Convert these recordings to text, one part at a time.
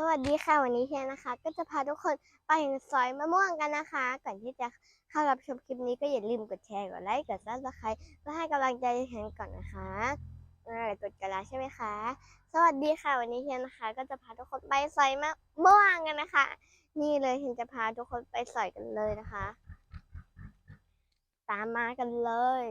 สวัสดีค่ะวันนี้เทียนนะคะ ก็จะพาทุกคนไปสอยมะม่วงกันนะคะ ก่อนที่จะเข้ารับชมคลิปนี้ก็อย่าลืมกดแชร์กดไลค์กดซับสไครต์เพื่อให้กำลังใจเทียนก่อนนะคะอ่ากดกันแล้วใช่ไหมคะ สวัสดีค่ะวันนี้เทียนนะคะ ก็จะพาทุกคนไปสอยมะม่วงกันนะคะ นี่เลยเทียนจะพาทุกคนไปสอยกันเลยนะคะ ตามมากันเลย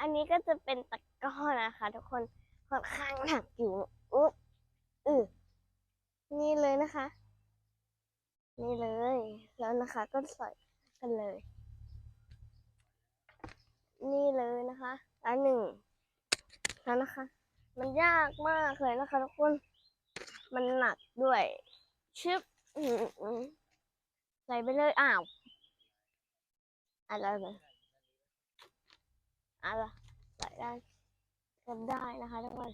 อันนี้ก็จะเป็นตะกร้อนะคะ ทุกคน ค่อนข้างหนักอยู่อุ๊บอือนี่เลยนะคะ นี่เลย แล้วนะคะก็ใส่กันเลย นี่เลยนะคะอันหนึ่งแล้วนะคะ มันยากมากเลยนะคะทุกคน มันหนักด้วยชึบใส่ไปเลยอ้าวอะไรเลยอะไรใส่ได้ กันได้นะคะทุกคน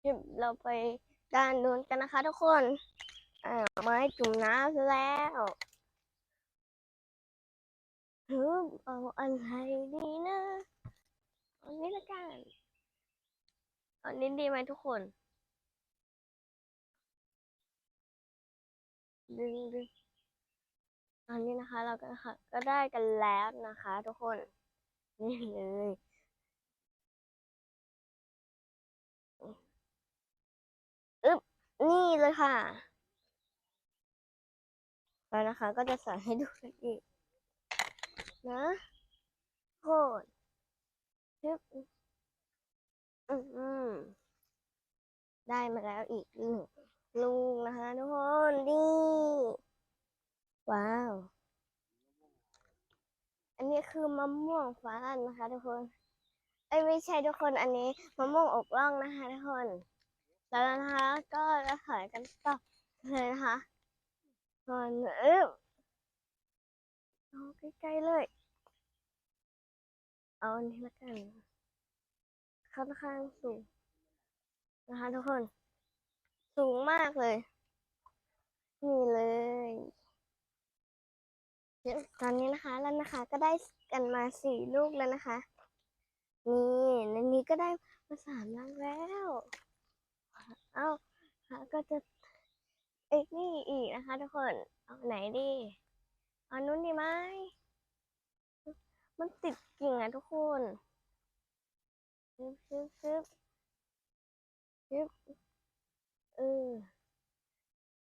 เดี๋ยวเราไปด้านนู้นกันนะคะ ทุกคนอ่าไม้จุ่มน้ำแล้วฮึบเอาอะไรดีนะเอานี้ละกันเอานี้ดีไหมทุกคนดึงดึงอันนี้นะคะ เราก็นะคะก็ได้กันแล้วนะคะ ทุกคน นี่เลยอึ๊บนี่เลยค่ะ แล้วนะคะก็จะใส่ให้ดูกันอีก นะโคตรฮึบอืมอืมได้มาแล้วอีกหนึ่งลูกนะคะทุกคนนี่ว้าว อันนี้คือมะม่วงฟ้าลั่นนะคะ ทุกคนเอ้ไม่ใช่ทุกคนอันนี้มะม่วงอกล่องนะคะ ทุกคนแล้วนะคะก็จะขายกันต่อเลยนะคะก่อนเอ๊บเอาใกล้ๆเลย เอาอันนี้ละกันค่อนข้างสูงนะคะทุกคน สูงมากเลย นี่เลย ตอนนี้นะคะแล้วนะคะก็ได้กันมาสี่ลูกแล้วนะคะ นี่ในนี้ก็ได้มาสามลังแล้วเอ้าก็จะเอกนี่อีกนะคะ ทุกคนเอาไหนดีเอานู้นดีไหมมันติดกิ่งอะทุกคนซึบซึบซึบซึบเออ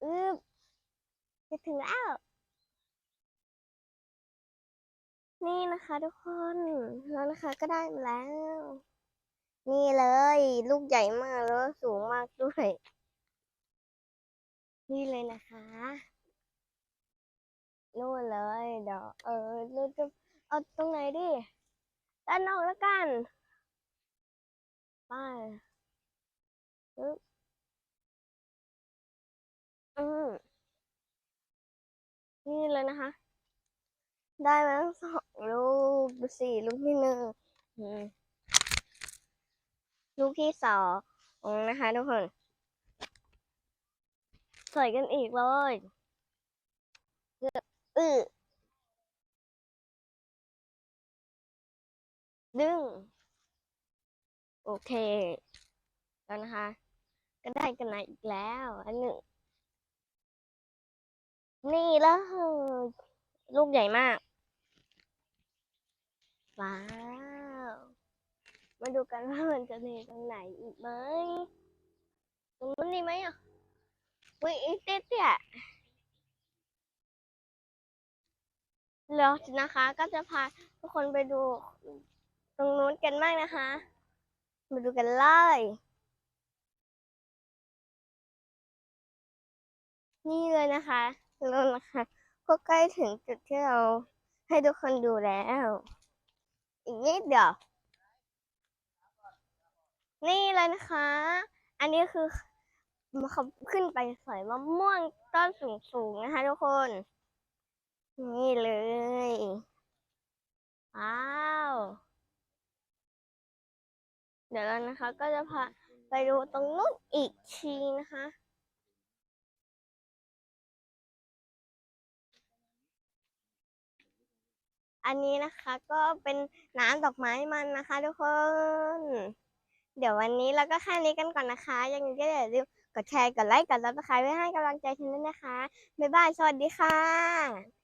อึบจะถึงแล้ว นี่นะคะทุกคนแล้วนะคะก็ได้มาแล้ว นี่เลย ลูกใหญ่มากแล้วสูงมากด้วย นี่เลยนะคะนู่นเลยเดี๋ยวเออเราจะเอาตรงไหนดิด้านนอกแล้วกันไปปึ๊บอืมนี่เลยนะคะ ได้มาทั้งสองลูกดูสี่ลูกที่หนึ่งอืมลูกที่สองนะคะทุกคนใส่กันอีกเลยอือดึง โอเคแล้วนะคะ ก็ได้กันมาอีกแล้ว อันหนึ่ง นี่แล้วลูกใหญ่มาก ว้าว มาดูกันว่ามันจะมีตรงไหนอีกไหมตรงนู้นดีไหมอะวิอีกเตี้ยแล้วนะคะก็จะพาทุกคนไปดูตรงนู้นกันบ้างนะคะ มาดูกันเลยนี่เลยนะคะแล้วนะคะ ก็ใกล้ถึงจุดที่เราให้ทุกคนดูแล้ว อีกนิดเดียว นี่เลยนะคะ อันนี้คือเขาขึ้นไปสอยมะม่วงต้นสูงๆนะคะทุกคน นี่เลย ว้าว เดี๋ยวเรานะคะก็จะพาไปดูตรงนู้นอีกทีนะคะ อันนี้นะคะก็เป็นน้ำดอกไม้มันนะคะ ทุกคน เดี๋ยววันนี้เราก็แค่นี้กันก่อนนะคะ ยังไงก็อย่าลืมกดแชร์ กดไลค์ กดซับสไครต์ไว้ให้กำลังใจฉันด้วยนะคะ บ๊ายบาย สวัสดีค่ะ